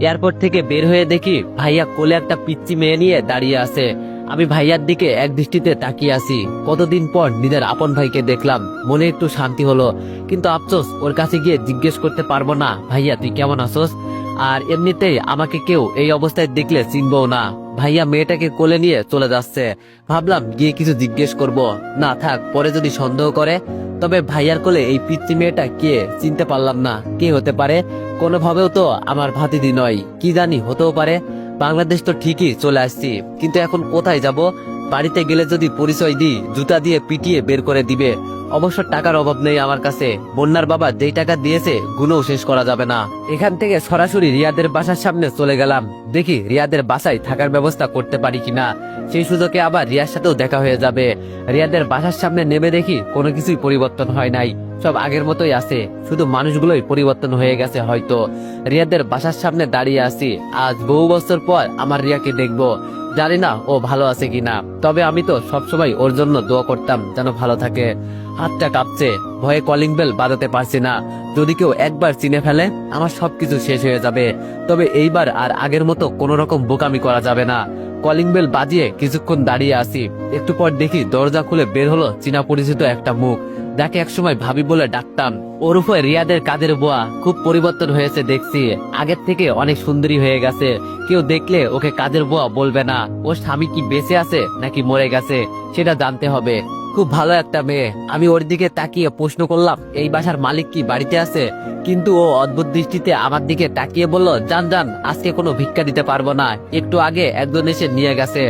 Airport থেকে বের হয়ে দেখি ভাইয়া কোলে একটা পিচ্চি মেয়ে নিয়ে দাঁড়িয়ে আছে। আমি ভাইয়ার দিকে এক দৃষ্টিতে তাকিয়ে আছি। কতদিন পর নিজের আপন ভাইকে দেখলাম। মনে একটু শান্তি হলো। কিন্তু আফসোস, ওর কাছে গিয়ে জিজ্ঞেস করতে পারব না, ভাইয়া, তুই কেমন আছোস? আর এমনিতেই আমাকে কেউ এই অবস্থায় দেখলে চিনবও না। ভাইয়া মেয়েটাকে কোলে নিয়ে চলে যাচ্ছে। ভাবলাম গিয়ে কিছু জিজ্ঞেস করব। না থাক, পরে যদি সন্দেহ করে। তবে ভাইয়ার কোলে এই পিতৃ মেয়েটা কে চিনতে পারলাম না। কে হতে পারে? কোনোভাবেও তো আমার ভাতিদি নয়। কি জানি, হতেও পারে। বাংলাদেশ তো ঠিকই চলে আসছি। কিন্তু এখন কোথায় যাব? বাড়িতে গেলে যদি পরিচয় দিই, জুতা দিয়ে পিটিয়ে বের করে দিবে। অবশ্য টাকার অভাব নেই আমার কাছে। বন্যার বাবা যেই টাকা দিয়েছে, গুণও শেষ করা যাবে না। এখান থেকে সরাসরি রিয়াদের বাসার সামনে চলে গেলাম। দেখি রিয়াদের বাসায় থাকার ব্যবস্থা করতে পারি কিনা। সেই সুযোগে আবার রিয়ার সাথেও দেখা হয়ে যাবে। রিয়াদের বাসার সামনে নেমে দেখি কোনো কিছুই পরিবর্তন হয় নাই। সব আগের মতোই আছে। শুধু মানুষগুলোই পরিবর্তন হয়ে গেছে হয়তো। রিয়াদের বাসার সামনে দাঁড়িয়ে আছি। আজ বহু বছর পর আমার রিয়াকে দেখব। জানি না ও ভালো আছে কিনা। তবে আমি তো সবসময় ওর জন্য দোয়া করতাম যেন ভালো থাকে। হাতটা কাঁপছে। ভয়ে কলিং বেল বাজাতে পারছি না। যদি কেউ একবার চিনে ফেলে, আমার সবকিছু শেষ হয়ে যাবে। তবে এইবার আর আগের মতো কোনো রকম বোকামি করা যাবে না। কলিং বেল বাজিয়ে কিছুক্ষণ দাঁড়িয়ে আসি। একটু পর দেখি দরজা খুলে বের হলো চীনা পরিচিত একটা মুখ। যাকে একসময় ভাবি বলে ডাকতাম। ওর উপরে রিয়াদের কাদের বোয়া খুব পরিবর্তন হয়েছে দেখছি। আগের থেকে অনেক সুন্দরী হয়ে গেছে। কেউ দেখলে ওকে কাজের বোয়া বলবে না। ওর স্বামী কি বেঁচে আছে নাকি মরে গেছে, সেটা জানতে হবে। খুব ভালো একটা মেয়ে। আমি ওর দিকে তাকিয়ে প্রশ্ন করলাম, এই বাসার মালিক কি বাড়িতে আছে? কিন্তু ও অদ্ভুত দৃষ্টিতে আমার দিকে তাকিয়ে বলল যান যান আজকে কোনো ভিক্ষা দিতে পারব না। একটু আগে একজন এসে নিয়ে গেছে।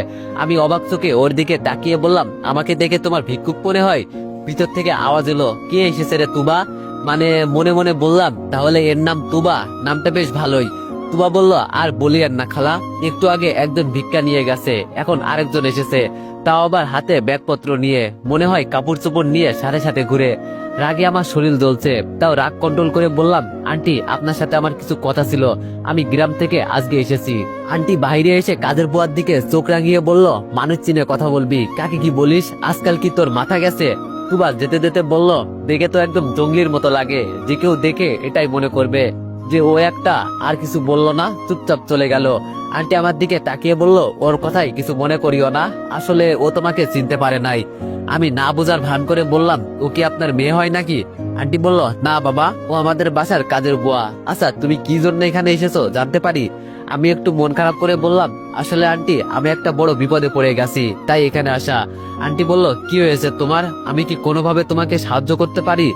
আমি অবাক চোখে ওর দিকে তাকিয়ে বললাম, আমাকে দেখে তোমার ভিক্ষুক মনে হয়? ভিতর থেকে আওয়াজ এলো, কে এসেছে রে তুবা? মানে মনে মনে বললাম, তাহলে এর নাম তুবা, নামটা বেশ ভালোই। তুবা বলল, আর বলি আর না খালা, একটু আগে একজন ভিক্ষা নিয়ে গেছে, এখন আরেকজন এসেছে। তাও আবার হাতে ব্যাগপত্র নিয়ে, মনে হয় কাপড় চোপড় নিয়ে সাথে সাথে ঘুরে। রাগে আমার শরীর জ্বলছে, তাও রাগ কন্ট্রোল করে বললাম, আন্টি, আপনার সাথে আমার কিছু কথা ছিল, আমি গ্রাম থেকে আজকে এসেছি। আন্টি বাইরে এসে কাজের বুয়ার দিকে চোখ রাঙিয়ে বলল, মানুষ চিনে কথা বলবি, কাকে কি বলিস? আজকাল কি তোর মাথা গেছে? তুবা যেতে যেতে বলল, দেখে তো একদম জঙ্গলির মতো লাগে, যে কেউ দেখে এটাই মনে করবে। যে ও একটা আর কিছু বলল না, চুপচাপ চলে গেল। আন্টি আমার দিকে তাকিয়ে বলল, ওর কথাই কিছু মনে করিও না। আসলে ও তোমাকে চিনতে পারে নাই। আমি না বোঝার ভান করে বললাম, ও কি আপনার মেয়ে হয় নাকি? আন্টি বলল, না বাবা, ও আমাদের বাসার কাজের বুয়া। আচ্ছা তুমি কি জন্য এখানে এসেছ জানতে পারি? আমি একটু মন খারাপ করে বললাম, আসলে আন্টি, আমি একটা বড় বিপদে পড়ে গেছি, তাই এখানে আসা। আন্টি বলল, কি হয়েছে তোমার? আমি কি কোনোভাবে তোমাকে সাহায্য করতে পারি?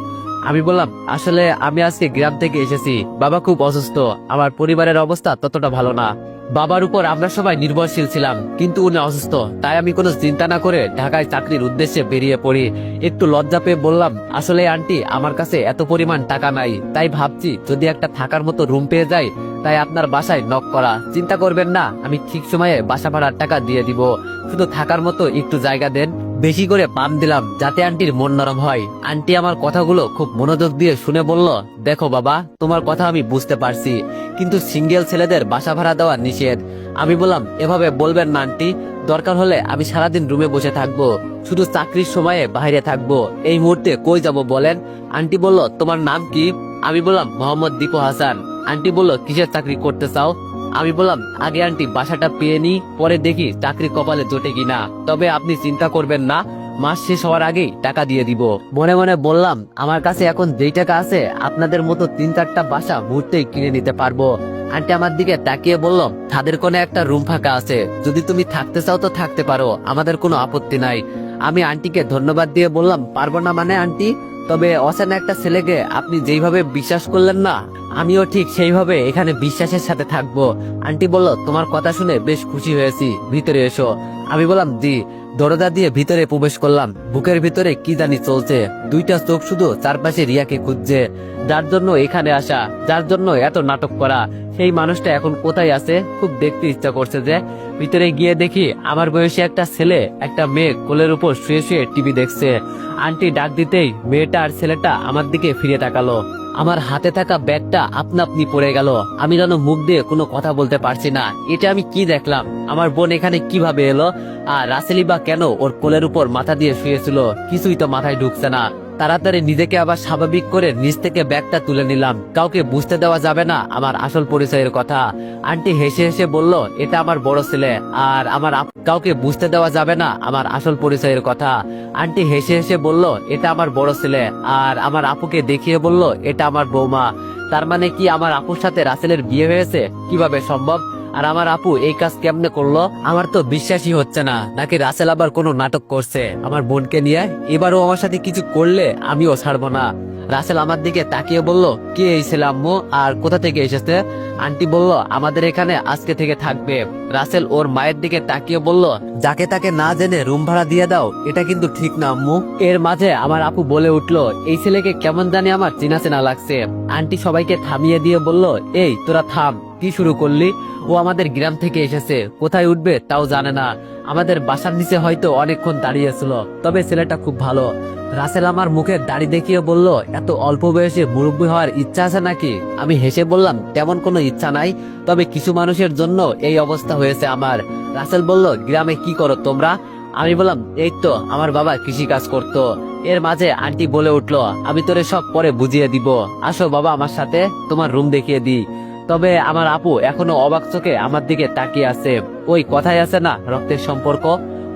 আমি বললাম, আসলে আমি আজকে গ্রাম থেকে এসেছি। বাবা খুব অসুস্থ। আমার পরিবারের অবস্থা ততটা ভালো না। বাবার উপর আমরা সবাই নির্ভরশীল ছিলাম, কিন্তু উনি অসুস্থ। তাই আমি কোনো চিন্তা না করে ঢাকায় চাকরির উদ্দেশ্যে বেরিয়ে পড়ি। একটু লজ্জা পেয়ে বললাম, আসলে আন্টি, আমার কাছে এত পরিমাণ টাকা নাই। তাই ভাবছি, যদি একটা থাকার মতো রুম পেয়ে যাই, তাই আপনার বাসায় নক করা। চিন্তা করবেন না, আমি ঠিক সময়ে বাসা ভাড়ার টাকা দিয়ে দিব। শুধু থাকার মতো একটু জায়গা দেন। বেশি করে পাম দিলাম যাতে আন্টির মন নরম হয়। আন্টি আমার কথাগুলো খুব মনোযোগ দিয়ে শুনে বলল, দেখো বাবা, তোমার কথা আমি বুঝতে পারছি, কিন্তু সিঙ্গেল ছেলেদের বাসা ভাড়া দেওয়া নিষেধ। আমি বললাম, এভাবে বলবেন না আন্টি, দরকার হলে আমি সারাদিন রুমে বসে থাকব, শুধু চাকরির সময়ে বাইরে থাকব। এই মুহূর্তে কই যাব বলেন? আন্টি বলল, তোমার নাম কি? আমি বললাম, মোহাম্মদ দীপু হাসান। আন্টি বলল, কিসের চাকরি করতে চাও? আমি বললাম, আগে আন্টি, বাসাটা পেয়ে নি, পরে দেখি চাকরি কপালে জোটে কিনা। তবে আপনি চিন্তা করবেন না, মাস শেষ হওয়ার আগেই টাকা দিয়ে দিব। মনে মনে বললাম, আমার কাছে এখন যেই টাকা আছে, আপনাদের মতো তিন চারটা বাসা মুহূর্তেই কিনে নিতে পারব। আন্টি আমার দিকে তাকিয়ে বলল, তাদের কোনে একটা রুম ফাঁকা আছে। যদি তুমি থাকতে চাও তো থাকতে পারো, আমাদের কোনো আপত্তি নাই। আমি আন্টিকে ধন্যবাদ দিয়ে বললাম, পারব না মানে আন্টি? তবে অচেনা একটা ছেলেকে আপনি যেইভাবে বিশ্বাস করলেন না, আমিও ঠিক সেইভাবে এখানে বিশ্বাসের সাথে থাকব। আন্টি বলল, তোমার কথা শুনে বেশ খুশি হয়েছি। ভিতরে এসো। আমি বললাম, জি। দরজা দিয়ে ভিতরে প্রবেশ করলাম। বুকের ভিতরে কি জানি চলছে। দুইটা চোখ শুধু চারপাশে রিয়াকে খুঁজছে। যার জন্য এখানে আসা, যার জন্য এত নাটক করা। সেই মানুষটা এখন কোথায় আছে? খুব দেখতে ইচ্ছা করছে যে, ভিতরে গিয়ে দেখি আমার বয়সী একটা ছেলে, একটা মেয়ে কোলের উপর শুয়ে শুয়ে টিভি দেখছে। আন্টি ডাক দিতেই মেয়েটা আর ছেলেটা আমার দিকে ফিরে তাকালো। আমার হাতে থাকা ব্যাগটা আপনা আপনি পড়ে গেল। আমি যেন মুখ দিয়ে কোনো কথা বলতে পারছি না। এটা আমি কি দেখলাম? আমার বোন এখানে কীভাবে এলো? আর রাসেলি বা কেন ওর কোলের উপর মাথা দিয়ে শুয়েছিল? কিছুই তো মাথায় ঢুকছে না। তাড়াতাড়ি নিজেকে আবার স্বাভাবিক করে নিচ থেকে ব্যাগটা তুলে নিলাম। কাউকে বুঝতে দেওয়া যাবে না আমার আসল পরিচয়ের কথা। আন্টি হেসে হেসে বলল, এটা আমার বড় ছেলে আর আমার কাউকে বুঝতে দেওয়া যাবে না আমার আসল পরিচয়ের কথা। আন্টি হেসে হেসে বলল, এটা আমার বড় ছেলে আর আমার আপুকে দেখিয়ে বলল, এটা আমার বৌমা। তার মানে কি আমার আপুর সাথে রাসেলের বিয়ে হয়েছে? কীভাবে সম্ভব? আর আমার আপু এই কাজ কেমনে করল? আমার তো বিশ্বাসই হচ্ছে না। নাকি রাসেল আবার কোনো নাটক করছে? আমার বোনকে নিয়ে এবারও আমার সাথে কিছু করলে আমিও ছাড়বো না। রাসেল আমার দিকে তাকিয়ে বলল, কে এই ছেলে আম্মু? আর কোথা থেকে এসেছে? আন্টি বলল, আমাদের এখানে আজকে থেকে থাকবে। রাসেল ওর মায়ের দিকে তাকিয়ে বলল, যাকে তাকে না জেনে রুম ভাড়া দিয়ে দাও, এটা কিন্তু ঠিক না আম্মু। এর মাঝে আমার আপু বলে উঠল, এই ছেলেকে কেমন জানি আমার চেনা চেনা লাগছে। আন্টি সবাইকে থামিয়ে দিয়ে বলল, এই, তোরা থাম। কি শুরু করলি? ও আমাদের গ্রাম থেকে এসেছে। কোথায় উঠবে তাও জানে না। আমাদের বাসার নিচে হয়তো অনেকক্ষণ দাঁড়িয়েছিল তবে ছেলেটা খুব ভালো। রাসেল আমার মুখের দাড়ি দেখিয়ে বলল, এত অল্প বয়সে মুরব্বী হওয়ার ইচ্ছা আছে নাকি? আমি হেসে বললাম, তেমন কোনো ইচ্ছা নাই, তবে কিছু মানুষের জন্য এই অবস্থা হয়েছে আমার। রাসেল বলল, গ্রামে কি করো তোমরা? আমি বললাম, এই তো, আমার বাবা কৃষি কাজ করতো। এর মাঝে আন্টি বলে উঠল, আমি তোরে সব পরে বুঝিয়ে দিব। আসো বাবা আমার সাথে, তোমার রুম দেখিয়ে দিই। তবে আমার আপু এখনও অবাক চোখে আমার দিকে তাকিয়ে আছে। ওই কথাই আছে না, রক্তের সম্পর্ক?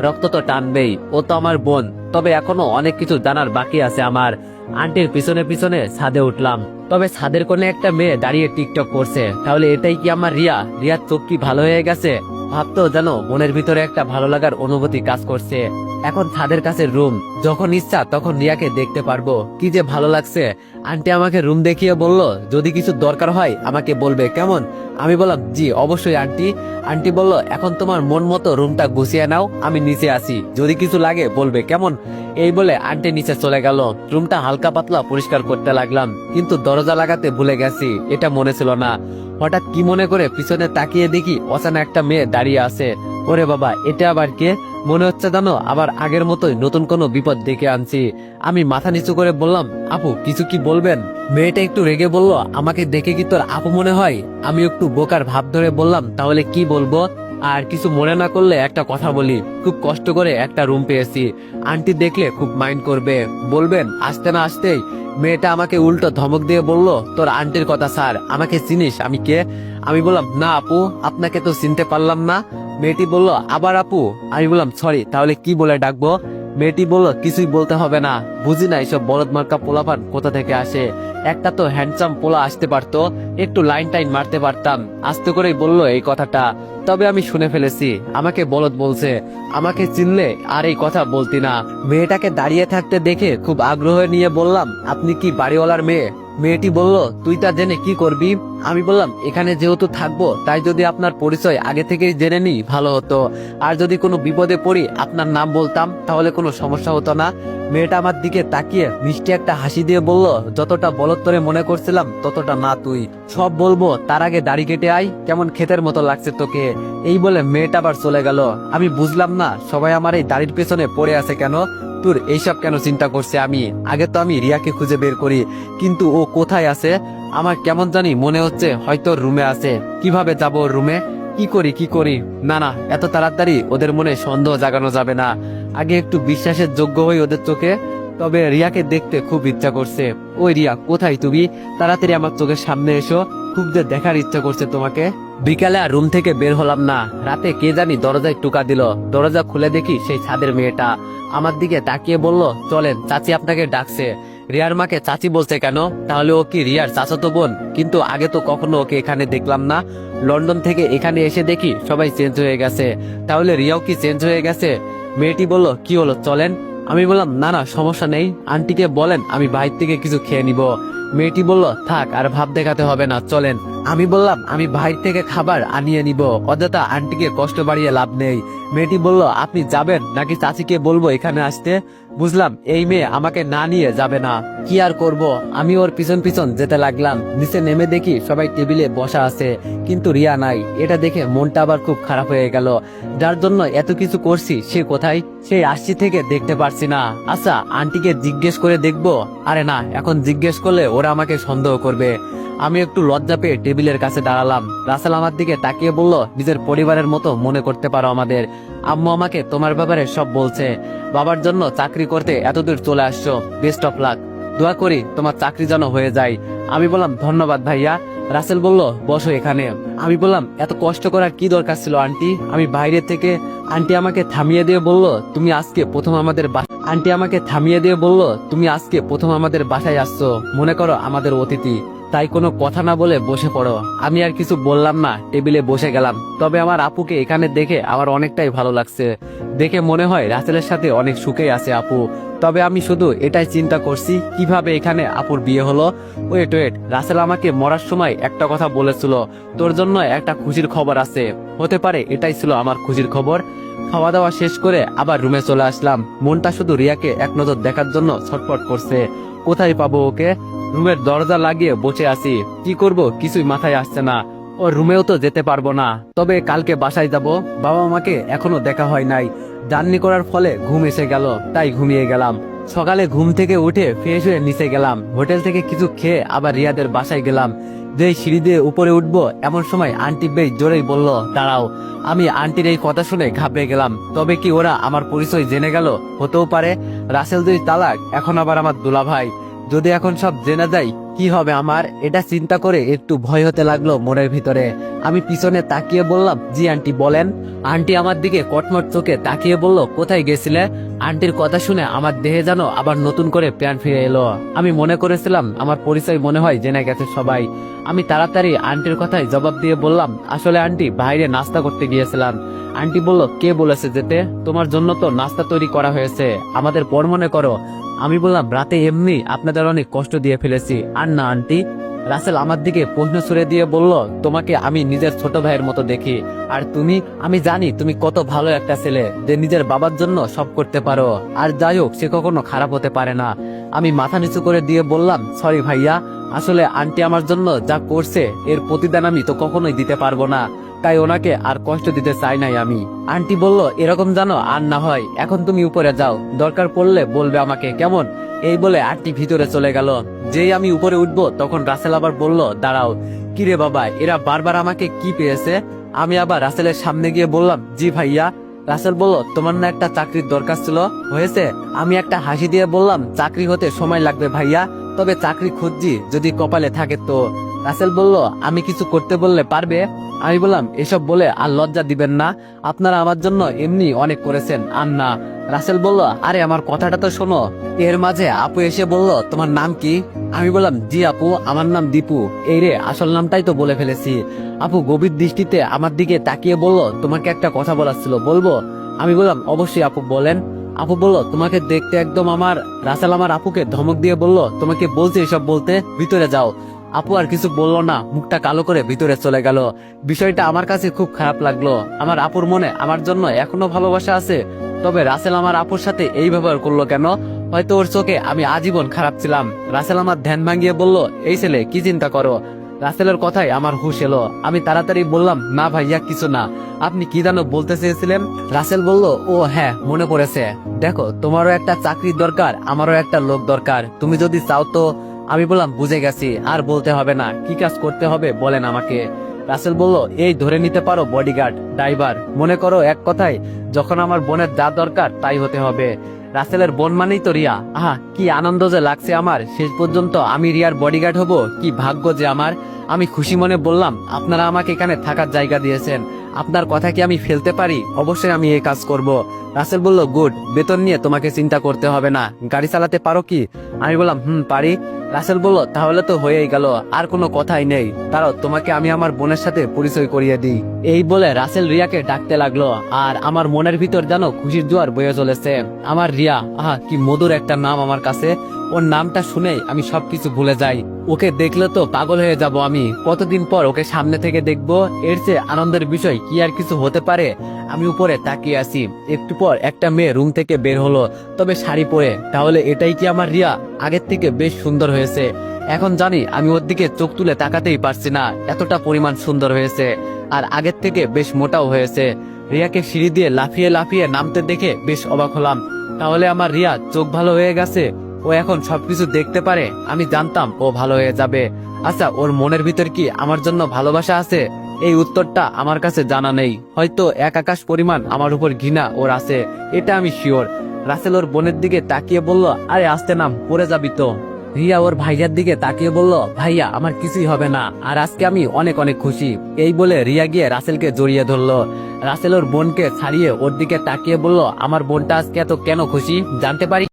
রক্ত তো টানবেই, ও তো আমার বোন। তবে এখনও অনেক কিছু জানার বাকি আছে আমার। আন্টির পিছনে পিছনে ছাদে উঠলাম। তবে ছাদের কোণে একটা মেয়ে দাঁড়িয়ে টিকটক করছে। তাহলে এটাই কি আমার রিয়া? রিয়ার চোখ কি ভালো হয়ে গেছে? ভাবতো জানো মনের ভিতরে একটা ভালো লাগার অনুভূতি কাজ করছে। এখন ছাদের কাছে রুম যখন ইচ্ছা, তখন রিয়াকে দেখতে পারব। কি যে ভালো লাগছে। আন্টি আমাকে রুম দেখিয়ে বলল, যদি কিছু দরকার হয়, আমাকে বলবে। কেমন? আমি বললাম, জি, অবশ্যই আন্টি। আন্টি বলল, এখন তোমার মন মতো রুমটা গুছিয়ে নাও, আমি নিচে আসি যদি কিছু লাগে, বলবে। কেমন? এই বলে আন্টি নিচে চলে গেল। রুমটা হালকা পাতলা পরিষ্কার করতে লাগলাম। কিন্তু দরজা লাগাতে ভুলে গেছি, এটা মনে ছিল না। হঠাৎ কি মনে করে পিছনে তাকিয়ে দেখি অচানা একটা মেয়ে দাঁড়িয়ে আছে। ওরে বাবা, এটা আবার কে? মনে হচ্ছে জানো, আবার আগের মতোই নতুন কোনো বিপদ ডেকে আনছি। আমি মাথা নিচু করে বললাম, আপু, কিছু কি বলবেন? মেয়েটা একটু রেগে বলল, আমাকে দেখে কি তোর আপু মনে হয়? আমি একটু বোকার ভাব ধরে বললাম, তাহলে কি বলব? আর কিছু মনে না করলে একটা কথা বলি, খুব কষ্ট করে একটা রুম পেয়েছি। আন্টি দেখলে খুব মাইন্ড করবে, বলবেন? আসতে না আসতেই। মেয়েটা আমাকে উল্টো ধমক দিয়ে বলল, তোর আন্টির কথা স্যার, আমাকে চিনিস, আমি কে? আমি বললাম, না আপু, আপনাকে তো চিনতে পারলাম না। মেয়েটি বলল, আবার আপু? আমি বললাম, সরি, তাহলে কি বলে ডাকবো? মেয়েটি বলল, কিছুই বলতে হবে না। বুঝি না এইসব বলদ মার্কা পোলাপান কোথা থেকে আসে? একটা তো হ্যান্ডসাম পোলা আসতে পারতো, একটু লাইন টাইন মারতে পারতাম। আস্তে করেই বলল এই কথাটা। তবে আমি শুনে ফেলেছি, আমাকে বলদ বলছে, আমাকে চিনলে আর এই কথা বলতি না। মেয়েটাকে দাঁড়িয়ে থাকতে দেখে খুব আগ্রহ নিয়ে বললাম, আপনি কি বাড়িওয়ালার মেয়ে? মেয়েটি বলল, তুই তা জেনে কি করবি? আমি বললাম, এখানে যেহেতু থাকব, তাই যদি আপনার পরিচয় আগে থেকেই জেনে নি, ভালো হতো। আর যদি কোনো বিপদে পড়ি, আপনার নাম বলতাম, তাহলে কোনো সমস্যা হতো না। মেয়েটা আমার দিকে তাকিয়ে মিষ্টি একটা হাসি দিয়ে বলল, যতটা বলত্তরে মনে করছিলাম, ততটা না তুই। সব বলব, তার আগে দাড়ি কেটে আয়, কেমন ক্ষেতের মতো লাগছে তোকে। এই বলে মেয়েটা আবার চলে গেল। আমি বুঝলাম না, সবাই আমার এই দাড়ির পেছনে পড়ে আছে কেন। তোর এইসব কেন চিন্তা করছে আমি? আগে তো আমি রিয়াকে খুঁজে বের করি, কিন্তু ও কোথায় আছে? আমার কেমন জানি মনে হচ্ছে হয়তো রুমে আছে। কীভাবে যাব রুমে? কি করি কি করি? না না, এত তাড়াতাড়ি ওদের মনে সন্দেহ জাগানো যাবে না। আগে একটু বিশ্বাসের যোগ্য হই ওদের চোখে, তবে রিয়াকে দেখতে খুব ইচ্ছা করছে। ওই রিয়া, কোথায় তুমি? তাড়াতাড়ি আমার চোখের সামনে এসো, খুব দেখার ইচ্ছা করছে তোমাকে। বিকালে আর রুম থেকে বের হলাম না। রাতে কে জানি দরজায় টুকা দিল। দরজা খুলে দেখি সেই ছাদের মেয়েটা। আমার দিকে তাকিয়ে বলল, চলেন, চাচি আপনাকে ডাকছে। রিয়ার মাকে চাচি বলছে কেন? তাহলে ও কি রিয়ার চাচাতো বোন? কিন্তু আগে তো কখনো ওকে এখানে দেখলাম না। লন্ডন থেকে এখানে এসে দেখি সবাই চেঞ্জ হয়ে গেছে। তাহলে রিয়াও কি চেঞ্জ হয়ে গেছে? মেয়েটি বলল, কি হলো, চলেন? আমি বললাম, না না, সমস্যা নেই। আন্টিকে বলেন, আমি বাইর থেকে কিছু খেয়ে নিব। মেয়েটি বলল, থাক, আর ভাব দেখাতে হবে না, চলেন। আমি বললাম, আমি বাইর থেকে খাবার আনিয়ে নিব, অযথা আন্টিকে কষ্ট বাড়িয়ে লাভ নেই। মেয়েটি বলল, আপনি যাবেন নাকি চাচিকে বলব এখানে আসতে? বুঝলাম, এই মেয়ে আমাকে না নিয়ে যাবে না। কি আর করব? আমি ওর পিছন পিছন যেতে লাগলাম। নিচে নেমে দেখি সবাই টেবিলে বসা আছে, কিন্তু রিয়া নাই। এটা দেখে মনটা আবার খুব খারাপ হয়ে গেল। যার জন্য এত কিছু করছি, সে কোথায়? সেই আসছি থেকে দেখতে পারছি না। আচ্ছা আন্টিকে জিজ্ঞেস করে দেখব? আরে না, এখন জিজ্ঞেস করলে ওরা আমাকে সন্দেহ করবে। আমি একটু লজ্জা পেয়ে টেবিলের কাছে দাঁড়ালাম। রাসেল আমার দিকে তাকিয়ে বলল, নিজের পরিবারের মতো মনে করতে পারো আমাদের। আম্মু আমাকে তোমার ব্যাপারে সব বলছে। বাবার জন্য চাকরি করতে এতদূর চলে আসছো। বেস্ট অফ লাক দোয়া করি তোমার চাকরি যেন হয়ে যায়। আমি বললাম, ধন্যবাদ ভাইয়া। রাসেল বলল, বসো এখানে। আমি বললাম, এত কষ্ট করার কি দরকার ছিল, আন্টি? আমি বাইরে থেকে, আন্টি আমাকে থামিয়ে দিয়ে বলল, তুমি আজকে প্রথম আমাদের আন্টি আমাকে থামিয়ে দিয়ে বলল, তুমি আজকে প্রথম আমাদের বাসায় আসছো। মনে করো আমাদের অতিথি। তাই কোনো কথা না বলে বসে পড়ো। আমি আর কিছু বললাম না, টেবিলে বসে গেলাম। তবে আমার আপুকে এখানে দেখে আমার অনেকটাই ভালো লাগছে। দেখে মনে হয় রাসেলের সাথে অনেক সুখেই আছে আপু। তবে আমি শুধু এটাই চিন্তা করছি, কীভাবে এখানে আপুর বিয়ে হলো? ওয়েট ওয়েট, রাসেল আমাকে মরার সময় একটা কথা বলেছিল। তোর জন্য একটা খুশির খবর আছে। হতে পারে এটাই ছিল আমার খুশির খবর। খাওয়া দাওয়া শেষ করে আবার রুমে চলে আসলাম। মনটা শুধু রিয়াকে এক নজর দেখার জন্য ছটফট করছে। কোথায় পাবো ওকে? রুমের দরজা লাগিয়ে বসে আছি। কি করব কিছুই মাথায় আসছে না। ও রুমেও তো যেতে পারব না। তবে কালকে বাসায় যাব। বাবা মাকে এখনও দেখা হয় নাই। জার্নি করার ফলে ঘুম এসে গেল, তাই ঘুমিয়ে গেলাম। সকালে ঘুম থেকে উঠে ফ্রেশ হয়ে নিচে গেলাম। হোটেল থেকে কিছু খেয়ে আবার রিয়াদের বাসায় গেলাম। যেই সিঁড়ি দিয়ে উপরে উঠবো, এমন সময় আন্টি বেশ জোরেই বলল, দাঁড়াও। আমি আন্টির এই কথা শুনে ঘাবড়ে গেলাম। তবে কি ওরা আমার পরিচয় জেনে গেল? হতেও পারে। রাসেল দুই তালাক, এখন আবার আমার দুলা ভাই যদি এখন সব জেনে যায় কি হবে আমার? এটা চিন্তা করে একটু ভয় হতে লাগল মনের ভিতরে। আমি পিছনে তাকিয়ে বললাম, জি, আন্টি, বলেন। আন্টি আমার দিকে কটমট চোখে তাকিয়ে বলল, কোথায় গেছিলে? আন্টির কথা শুনে আমার দেহে যেন আবার নতুন করে প্রাণ ফিরে এলো। আমি মনে করেছিলাম, আমার পরিচয় মনে হয় জেনে গেছে সবাই। আমি তাড়াতাড়ি আন্টির কথায় জবাব দিয়ে বললাম, আসলে আন্টি, বাইরে নাস্তা করতে গিয়েছিলাম। আন্টি বলল, কে বলেছে যেতে? তোমার জন্য তো নাস্তা তৈরি করা হয়েছে। আমাদের পর মনে করো আমি বললাম, রাতে এমনি আপনাদের অনেক কষ্ট দিয়ে ফেলেছি। আর না আন্টি, রাসেল আমার দিকে প্রশ্ন ছুড়ে দিয়ে বলল, তোমাকে আমি নিজের ছোট ভাইয়ের মতো দেখি। আর তুমি, আমি জানি তুমি কত ভালো একটা ছেলে, যে নিজের বাবার জন্য সব করতে পারো। আর যাই হোক, সে কখনো খারাপ হতে পারে না। আমি মাথা নিচু করে দিয়ে বললাম, সরি ভাইয়া, আসলে আন্টি আমার জন্য যা করছে, এর প্রতিদান আমি তো কখনোই দিতে পারব না। তাই ওনাকে আর কষ্ট দিতে চাই নাই আমি। আন্টি বলল, এরকম জানো, আর না হয়, এখন তুমি উপরে যাও। দরকার পড়লে বলবে আমাকে, কেমন? এই বলে আন্টি ভিতরে চলে গেল। যেই আমি উপরে উঠবো, তখন রাসেল আবার বলল, দাঁড়াও, কিরে বাবা, এরা বারবার আমাকে কি পেয়েছে? আমি আবার রাসেলের সামনে গিয়ে বললাম, জি ভাইয়া। রাসেল বলল, তোমার না একটা চাকরির দরকার ছিল? হয়েছে। আমি একটা হাসি দিয়ে বললাম, চাকরি হতে সময় লাগবে ভাইয়া, তবে চাকরি খুঁজছি, যদি কপালে থাকে তো। রাসেল বলল, আমি কিছু করতে বললে পারবে? আমি বললাম, এসব বলে আর লজ্জা দিবেন না। আপনারা আমার জন্য এমনি অনেক করেছেন, আর না। রাসেল বলল, আরে, আমার কথাটা তো শোনো। এর মাঝে আপু এসে বলল, তোমার নাম কি? আমি বললাম, জি আপু, আমার নাম দীপু। এই রে, আসল নামটাই তো বলে ফেলেছি। আপু গভীর দৃষ্টিতে আমার দিকে তাকিয়ে বলল, তোমাকে একটা কথা বলার ছিল, বলব? আমি বললাম, অবশ্যই আপু, বলেন। আপু বলল, তোমাকে দেখতে একদম আমার রাসেল আমার আপুকে ধমক দিয়ে বলল, তোমাকে বলছে এসব বলতে, ভিতরে যাও। আপু আর কিছু বলল না, মুখটা কালো করে ভিতরে চলে গেল। বিষয়টা আমার কাছে খুব খারাপ লাগল। আমার আপুর মনে আমার জন্য এখনও ভালোবাসা আছে। তবে রাসেল আমার আপুর সাথে এই ব্যবহার করল কেন? হয়তো ওর চোখে আমি আজীবন খারাপ ছিলাম। রাসেল আমার ধ্যান ভাঙিয়ে বলল, এই ছেলে, কি চিন্তা করো? রাসেলের কথাই আমার হুশ এলো। আমি তাড়াতাড়ি বললাম, না ভাইয়া, কিছু না। আপনি কি জানো বলতে চেয়েছিলেন? রাসেল বলল, ও হ্যাঁ মনে পড়েছে। দেখো, তোমারও একটা চাকরির দরকার, আমারও একটা লোক দরকার। তুমি যদি চাও তো আমি বললাম, বুঝে গেছি, আর বলতে হবে না। কি কাজ করতে হবে বলেন আমাকে। রাসেল বলল, এই ধরে নিতে পারো বডিগার্ড ড্রাইভার মনে করো এক কথায়, যখন আমার বোনের যা দরকার, তাই হতে হবে। রাসেলের বোন মানেই তো রিয়া। আহা, কি আনন্দ যে লাগছে আমার। শেষ পর্যন্ত আমি রিয়ার বডিগার্ড হব। কি ভাগ্য যে আমার। আমি খুশি মনে বললাম, আপনারা আমাকে এখানে থাকার জায়গা দিয়েছেন। আপনার কথা কি আমি ফেলতে পারি? অবশ্যই আমি এই কাজ করব। রাসেল বলল, গুড, বেতন নিয়ে তোমাকে চিন্তা করতে হবে না। গাড়ি চালাতে পারো কি? আমি বললাম, হুম, পারি। রাসেল বলল, তাহলে তো হয়েই গেল, আর কোনো কথাই নেই। তারও তোমাকে আমি আমার বোনের সাথে পরিচয় করিয়ে দিই। এই বলে রাসেল রিয়াকে ডাকতে লাগল, আর আমার মনের ভিতর যেন খুশির জোয়ার বয়ে চলেছে। আমার রিয়া, আহা, কি মধুর একটা নাম আমার কাছে। ওর নামটা শুনে আমি সবকিছু ভুলে যাই। ওকে দেখলে তো পাগল হয়ে যাব আমি। কতদিন পর ওকে সামনে থেকে দেখব? এর চেয়ে আনন্দের বিষয় কি আর কিছু হতে পারে? আমি উপরে তাকিয়ে আছি। একটু পর একটা মেয়ে রুম থেকে বের হলো। তবে শাড়ি পরে। তাহলে এটাই কি আমার রিয়া? আগের থেকে বেশ সুন্দর হয়েছে। এখন জানি আমি ওর দিকে চোখ তুলে তাকাতেই পারছি না। এতটা পরিমাণ সুন্দর হয়েছে। আর আগের থেকে বেশ মোটাও হয়েছে। রিয়াকে সিঁড়ি দিয়ে লাফিয়ে লাফিয়ে নামতে দেখে বেশ অবাক হলাম। তাহলে আমার রিয়া চোখ ভালো হয়ে গেছে? ও এখন সবকিছু দেখতে পারে, আমি জানতাম ও ভালো হয়ে যাবে। আচ্ছা ওর মনের ভিতর কি আমার জন্য ভালোবাসা আছে? এই উত্তরটা আমার কাছে জানা নেই। হয়তো এক আকাশ পরিমাণ আমার উপর ঘৃণা ওর আছে, এটা আমি শিওর রাসেল ওর বোনের দিকে তাকিয়ে বলল, আরে, আসতে নাম, পড়ে যাবি তো। রিয়া ওর ভাইয়ার দিকে তাকিয়ে বলল, ভাইয়া, আমার কিছুই হবে না, আর আজকে আমি অনেক অনেক খুশি। এই বলে রিয়া গিয়ে রাসেলকে জড়িয়ে ধরলো। রাসেল ওর বোনকে ছাড়িয়ে ওর দিকে তাকিয়ে বলল, আমার বোনটা আজকে এত কেন খুশি? জানতে পারি